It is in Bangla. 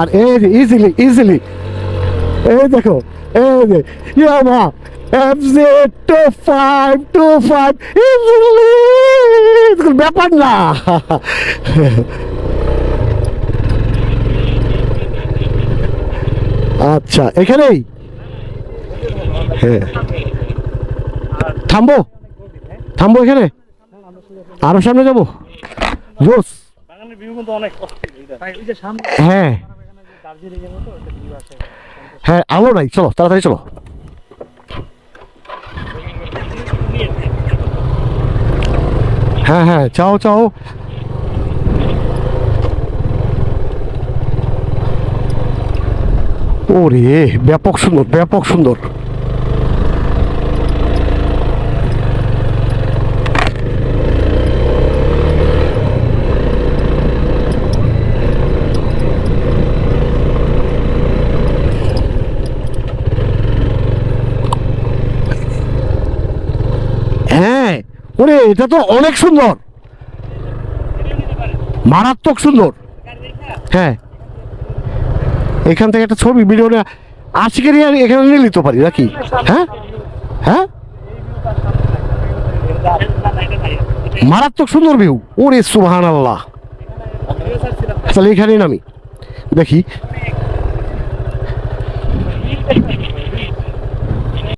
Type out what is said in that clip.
আর এই যে ইজিলি ইজিলি এই দেখো এই যে Yamaha F Z two five two five easily ব্যাপার না। আচ্ছা এখানেই? হ্যাঁ। থামবো? থামবো এখানে? আরও সামনে যাব? জোস। হ্যাঁ। হ্যাঁ আলো নাই, চলো, তাড়াতাড়ি চলো। হ্যাঁ হ্যাঁ চাও চাও। ওরে, ব্যাপক সুন্দর ব্যাপক সুন্দর হ্যাঁ ওরে, এটা তো অনেক সুন্দর। মারাত্মক সুন্দর। হ্যাঁ। এখান থেকে একটা ছবি ভিডিও আজকের এখানে নিয়ে নিতে পারি নাকি? হ্যাঁ? হ্যাঁ? মারাত্মক সুন্দর ভিউ ওরে সুবহান আল্লাহ তাহলে এখানেই নামি। দেখি।